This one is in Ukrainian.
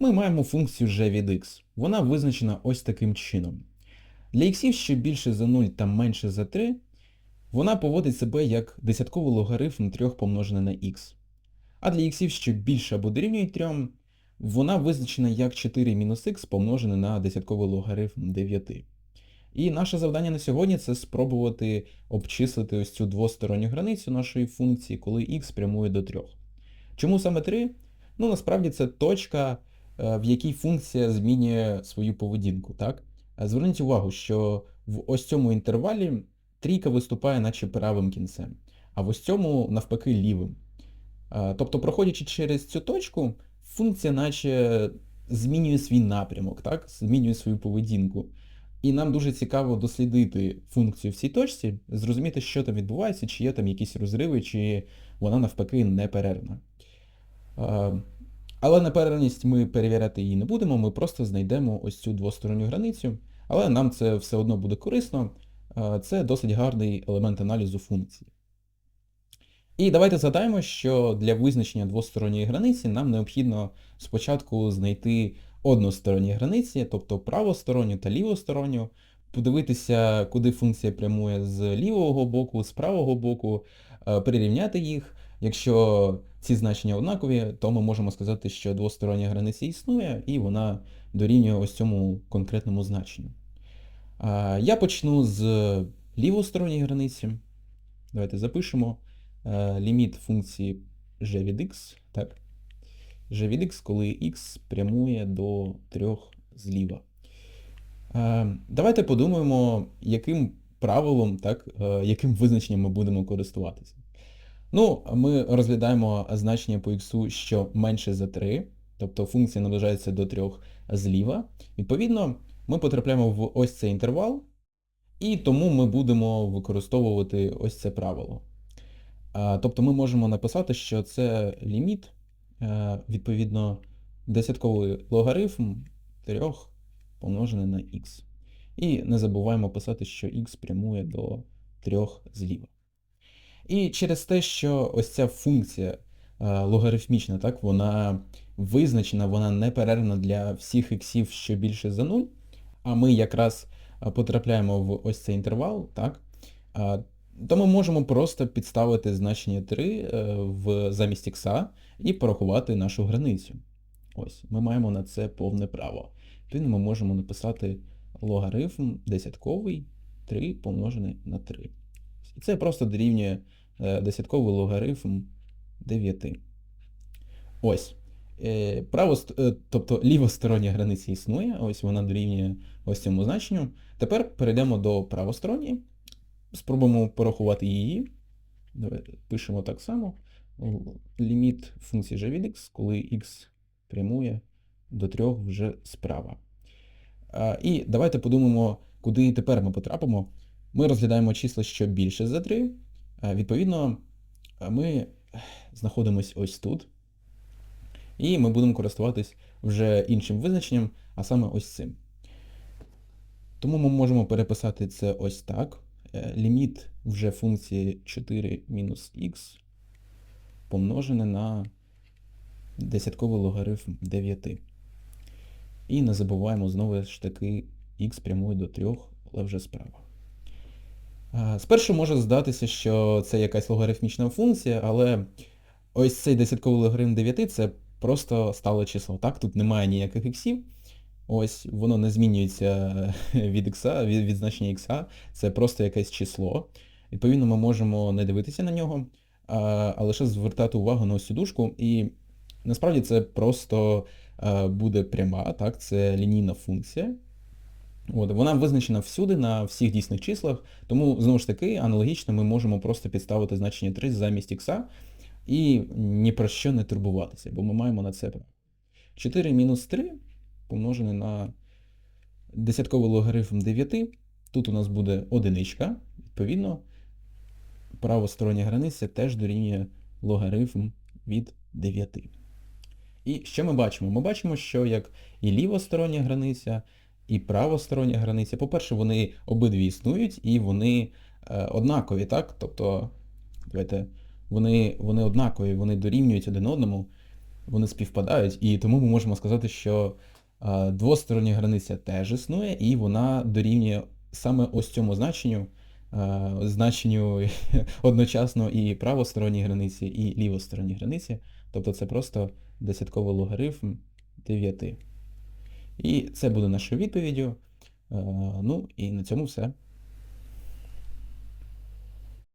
ми маємо функцію g від x. Вона визначена ось таким чином. Для х, що більше за 0 та менше за 3, вона поводить себе як десятковий логарифм 3 помножене на х. А для х, що більше або дорівнює 3, вона визначена як 4 мінус х помножене на десятковий логарифм 9. І наше завдання на сьогодні це спробувати обчислити ось цю двосторонню границю нашої функції, коли х прямує до 3. Чому саме 3? Ну, насправді це точка, в якій функція змінює свою поведінку. так? Е, Зверніть увагу, що в ось цьому інтервалі трійка виступає наче правим кінцем, а в ось цьому навпаки лівим. Е, Тобто, проходячи через цю точку, функція наче змінює свій напрямок, так? змінює свою поведінку. І нам дуже цікаво дослідити функцію в цій точці, зрозуміти, що там відбувається, чи є там якісь розриви, чи вона навпаки неперервна. Але неперервність ми перевіряти її не будемо, ми просто знайдемо ось цю двосторонню границю, але нам це все одно буде корисно. Е, Це досить гарний елемент аналізу функції. І давайте згадаємо, що для визначення двосторонньої границі нам необхідно спочатку знайти односторонні границі, тобто правосторонню та лівосторонню, подивитися, куди функція прямує з лівого боку, з правого боку, е, перерівняти їх. Якщо ці значення однакові, то ми можемо сказати, що двостороння границя існує, і вона дорівнює ось цьому конкретному значенню. Я почну з лівосторонньої границі. Давайте запишемо е, ліміт функції g від x, так? g від x, коли x прямує до 3 зліва. Е, Давайте подумаємо, яким правилом, так, е, яким визначенням ми будемо користуватися. Ну, ми розглядаємо значення по x, що менше за 3, тобто функція наближається до 3 зліва. Відповідно, ми потрапляємо в ось цей інтервал, і тому ми будемо використовувати ось це правило. Тобто ми можемо написати, що це ліміт, е, відповідно, десятковий логарифм 3 помножений на х. І не забуваємо писати, що х прямує до 3 зліва. І через те, що ось ця функція е, логарифмічна, так, вона визначена, вона неперервна для всіх іксів, що більше за 0, а ми якраз е, потрапляємо в ось цей інтервал, так, е, то ми можемо просто підставити значення 3 е, в замість ікса і порахувати нашу границю. Ось, ми маємо на це повне право. Відповідно, ми можемо написати логарифм десятковий 3 помножений на 3. І це просто дорівнює е, десятковий логарифм 9. Ось. Е, Право, е, тобто лівостороння границя існує, ось вона дорівнює ось цьому значенню. Тепер перейдемо до правосторонньої. Спробуємо порахувати її. Давайте пишемо так само. Ліміт функції g від x, коли x прямує до 3 вже справа. І давайте подумаємо, куди тепер ми потрапимо. Ми розглядаємо числа, що більше за 3. Відповідно, ми знаходимося ось тут. І ми будемо користуватись вже іншим визначенням, а саме ось цим. Тому ми можемо переписати це ось так. Е, Ліміт вже функції 4 мінус х помножене на десятковий логарифм 9. І не забуваємо знову ж таки х прямує до 3, але вже справа. А, Спершу може здатися, що це якась логарифмічна функція, але ось цей десятковий логарифм 9 це просто стале число. Так, тут немає ніяких іксів. Ось воно не змінюється від ікса, від, від значення ікса, це просто якесь число. Відповідно, ми можемо не дивитися на нього, а, а лише звертати увагу на ось цю дужку. І насправді це просто а, буде пряма, так, це лінійна функція. От, Вона визначена всюди, на всіх дійсних числах, тому, знову ж таки, аналогічно ми можемо просто підставити значення 3 замість ікса і ні про що не турбуватися, бо ми маємо на це 4 мінус 3 помножене на десятковий логарифм 9. Тут у нас буде одиничка, відповідно, правостороння границя теж дорівнює логарифм від 9. І що ми бачимо? Ми бачимо, що як і лівостороння границя, і правостороння границя, по-перше, вони обидві існують і вони е, однакові, так? Тобто, давайте, вони, вони однакові, вони дорівнюють один одному. вони співпадають, і тому ми можемо сказати, що е, двостороння границя теж існує, і вона дорівнює саме ось цьому значенню, е, значенню одночасно і правосторонній границі, і лівосторонній границі. Тобто це просто десятковий логарифм 9. І це буде нашою відповіддю. Е, Ну і на цьому все.